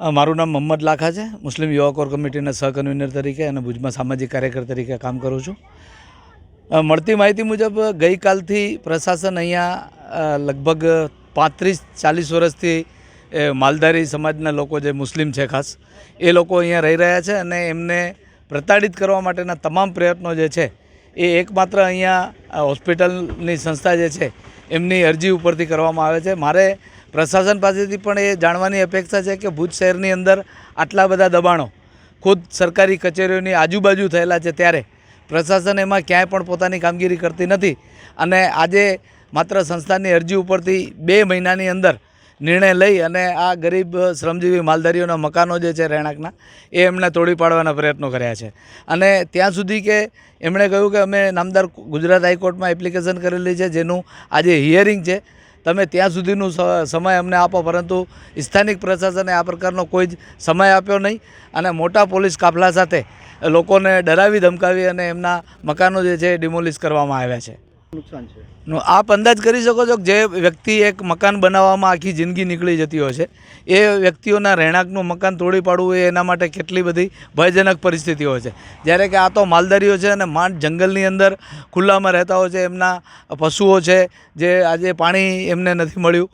મારું નામ મોહમ્મદ લાખા છે. મુસ્લિમ યુવા કોર કમિટીના સહકન્વીનર તરીકે અને ભુજમાં સામાજિક કાર્યકર તરીકે કામ કરું છું. મળતી માહિતી મુજબ ગઈકાલથી પ્રશાસન અહીંયા લગભગ પાંત્રીસ ચાલીસ વર્ષથી માલધારી સમાજના લોકો જે મુસ્લિમ છે ખાસ, એ લોકો અહીંયા રહી રહ્યા છે અને એમને પ્રતાડિત કરવા માટેના તમામ પ્રયત્નો જે છે, એ એકમાત્ર અહીંયા હોસ્પિટલની સંસ્થા જે છે, એમની અરજી ઉપરથી કરવામાં આવે છે. મારે પ્રશાસન પાસેથી પણ એ જાણવાની અપેક્ષા છે કે ભુજ શહેરની અંદર આટલા બધા દબાણો ખુદ સરકારી કચેરીઓની આજુબાજુ થયેલા છે ત્યારે પ્રશાસન એમાં ક્યાંય પણ પોતાની કામગીરી કરતી નથી અને આજે માત્ર સંસ્થાની અરજી ઉપરથી બે મહિનાની અંદર નિર્ણય લઈ અને આ ગરીબ, શ્રમજીવી માલધારીઓના મકાનો જે છે રહેણાંકના, એ એમણે તોડી પાડવાના પ્રયત્નો કર્યા છે. અને ત્યાં સુધી કે એમણે કહ્યું કે અમે નામદાર ગુજરાત હાઈકોર્ટમાં એપ્લિકેશન કરેલી છે, જેનું આજે હિયરિંગ છે. તમે ત્યાં સુધીનું સમય અમને આપો, પરંતુ સ્થાનિક પ્રશાસને આ પ્રકારનો કોઈ જ સમય આપ્યો નહીં. અને મોટા પોલીસ કાફલા સાથે લોકોને ડરાવી, ધમકાવી અને એમના મકાનો જે છે ડિમોલિશ કરવામાં આવ્યા છે. નુકસાન છે. આપ અંદાજ કરી શકો છો કે જે વ્યક્તિ એક મકાન બનાવવામાં આખી જિંદગી નીકળી જતી હોય છે, એ વ્યક્તિઓના રહેણાંકનું મકાન તોડી પાડવું એ એના માટે કેટલી બધી ભયજનક પરિસ્થિતિ હોય છે. જ્યારે કે આ તો માલધારીઓ છે અને માંડ જંગલની અંદર ખુલ્લામાં રહેતા હોય છે, એમના પશુઓ છે, જે આજે પાણી એમને નથી મળ્યું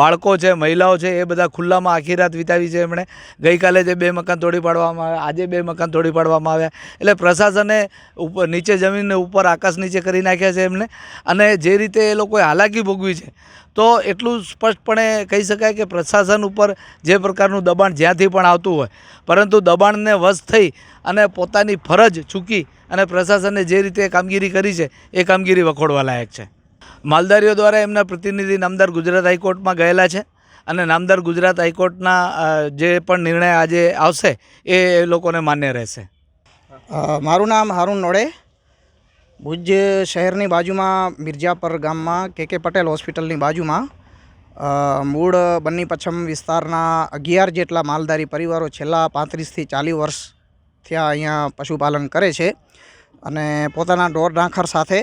બાળકો છે, મહિલાઓ છે, એ બધા ખુલ્લામાં આખી રાત વિતાવી છે એમણે. ગઈકાલે જે બે મકાન તોડી પાડવામાં આવ્યા, આજે બે મકાન તોડી પાડવામાં આવ્યા. એટલે પ્રશાસને ઉપર નીચે જમીનને ઉપર, આકાશ નીચે કરી નાખ્યા છે એમને. અને જે રીતે એ લોકોએ હાલાકી ભોગવી છે, તો એટલું સ્પષ્ટપણે કહી શકાય કે પ્રશાસન ઉપર જે પ્રકારનું દબાણ જ્યાંથી પણ આવતું હોય, પરંતુ દબાણને વશ થઈ અને પોતાની ફરજ ચૂકી અને પ્રશાસને જે રીતે કામગીરી કરી છે, એ કામગીરી વખોડવા લાયક છે. માલદારીઓ દ્વારા એમના પ્રતિનિધિ નામદાર ગુજરાત હાઈકોર્ટમાં ગયેલા છે અને નામદાર ગુજરાત હાઈકોર્ટના જે પણ નિર્ણય આજે આવશે, એ લોકોને માન્ય રહેશે. મારું નામ હારૂન નોડે. ભુજ શહેરની બાજુમાં મિર્જાપર ગામમાં કે કે પટેલ હોસ્પિટલની બાજુમાં મૂળ બન્ની પચ્છમ વિસ્તારના અગિયાર જેટલા માલધારી પરિવારો છેલ્લા પાંત્રીસથી ચાલીસ વર્ષ થયા અહીંયા પશુપાલન કરે છે અને પોતાના ઢોર ઢાંખર સાથે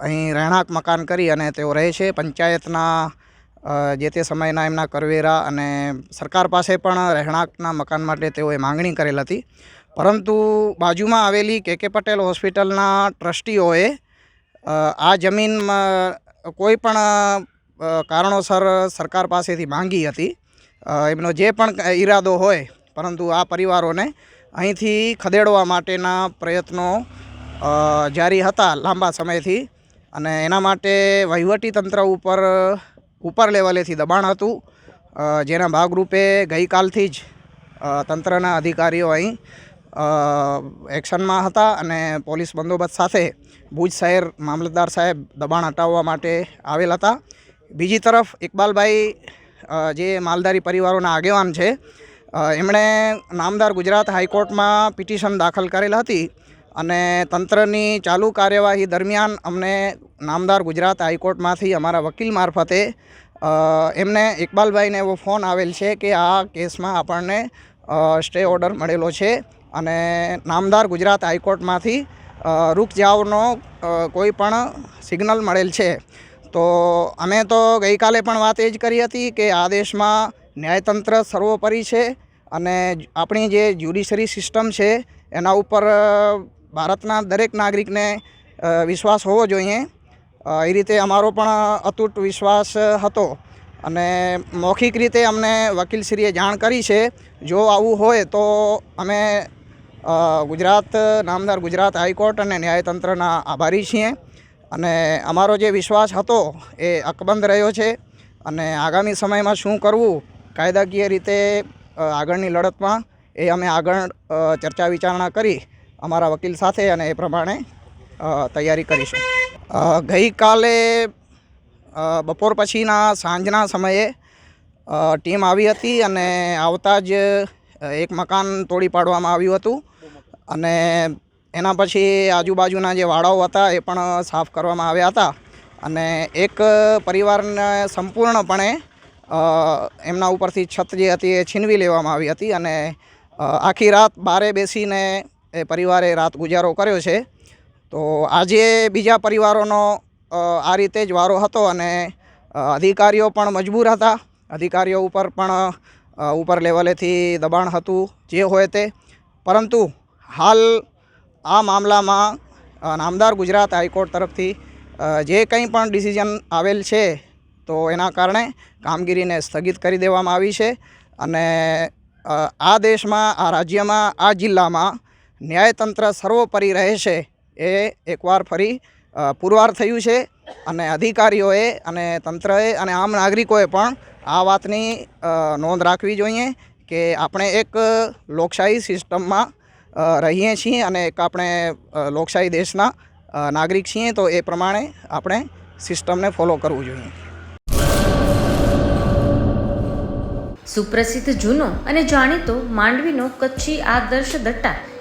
અહીં રહેણાંક મકાન કરી અને તેઓ રહે છે. પંચાયતના જે તે સમયના એમના કરવેરા અને સરકાર પાસે પણ રહેણાંકના મકાન માટે તેઓએ માંગણી કરેલ હતી. પરંતુ બાજુમાં આવેલી કે કે પટેલ હોસ્પિટલના ટ્રસ્ટીઓએ આ જમીનમાં કોઈ પણ કારણોસર સરકાર પાસેથી માંગી હતી. એમનો જે પણ ઈરાદો હોય, પરંતુ આ પરિવારોને અહીંથી ખદેડવા માટેના પ્રયત્નો જારી હતા લાંબા સમયથી. અને એના માટે વહીવટી તંત્ર ઉપર ઉપર લેવલેથી દબાણ હતું. જેના ભાગરૂપે ગઈકાલથી જ તંત્રના અધિકારીઓ અહીં એક્શનમાં હતા અને પોલીસ બંદોબસ્ત સાથે ભુજ શહેર મામલતદાર સાહેબ દબાણ હટાવવા માટે આવેલ હતા. બીજી તરફ ઇકબાલભાઈ જે માલધારી પરિવારોના આગેવાન છે એમણે નામદાર ગુજરાત હાઈકોર્ટમાં પિટિશન દાખલ કરેલ હતી. અને તંત્રની ચાલુ કાર્યવાહી દરમિયાન અમને નામદાર ગુજરાત હાઈકોર્ટમાંથી અમારા વકીલ મારફતે એમને ઇકબાલભાઈને એવો ફોન આવેલ છે કે આ કેસમાં આપણને સ્ટે ઓર્ડર મળેલો છે અને નામદાર ગુજરાત હાઈકોર્ટમાંથી રૂક જાવનો કોઈ પણ સિગ્નલ મળેલ છે. તો અમે તો ગઈકાલે પણ વાત એ જ કરી હતી કે આ દેશમાં ન્યાયતંત્ર સર્વોપરી છે અને આપણી જે જ્યુડિશરી સિસ્ટમ છે એના ઉપર ભારતના દરેક નાગરિકને વિશ્વાસ હોવો જોઈએ. એ રીતે અમારો પણ અતૂટ વિશ્વાસ હતો અને મૌખિક રીતે અમને વકીલશ્રીએ જાણ કરી છે. જો આવું હોય તો અમે ગુજરાત, નામદાર ગુજરાત હાઈકોર્ટ અને ન્યાયતંત્રના આભારી છીએ. અને અમારો જે વિશ્વાસ હતો એ અકબંધ રહ્યો છે. અને આગામી સમયમાં શું કરવું કાયદાકીય રીતે આગળની લડતમાં એ અમે આગળ ચર્ચા વિચારણા કરી અમારા વકીલ સાથે અને એ પ્રમાણે તૈયારી કરીશું. ગઈકાલે બપોર પછીના સાંજના સમયે ટીમ આવી હતી અને આવતા જ એક મકાન તોડી પાડવામાં આવ્યું હતું. અને એના પછી આજુબાજુના જે વાડાઓ હતા એ પણ સાફ કરવામાં આવ્યા હતા. અને એક પરિવારને સંપૂર્ણપણે એમના ઉપરથી છત જે હતી એ છીનવી લેવામાં આવી હતી અને આખી રાત બારે બેસીને એ પરિવારે રાત ગુજારો કર્યો છે. તો આજે બીજા પરિવારોનો આ રીતે જ વારો હતો અને અધિકારીઓ પણ મજબૂર હતા. અધિકારીઓ ઉપર પણ ઉપર લેવલેથી દબાણ હતું જે હોય તે. પરંતુ હાલ આ મામલામાં નામદાર ગુજરાત હાઈકોર્ટ તરફથી જે કંઈ પણ ડિસિઝન આવેલ છે, તો એના કારણે કામગીરીને સ્થગિત કરી દેવામાં આવી છે. અને આ દેશમાં, આ રાજ્યમાં, આ જિલ્લામાં ન્યાયતંત્ર સર્વોપરી રહેશે એ એકવાર ફરી પુરવાર થયું છે અને અધિકારીઓએ અને તંત્રએ અને આમ નાગરિકોએ પણ આ વાતની નોંધ રાખવી જોઈએ કે આપણે એક લોકશાહી સિસ્ટમમાં રહીએ છીએ અને એક આપણે લોકશાહી દેશના નાગરિક છીએ તો એ પ્રમાણે આપણે સિસ્ટમને ફોલો કરવું જોઈએ. સુપ્રસિદ્ધ જૂનો અને જાણીતો માંડવીનો કચ્છી આદર્શ દટ્ટા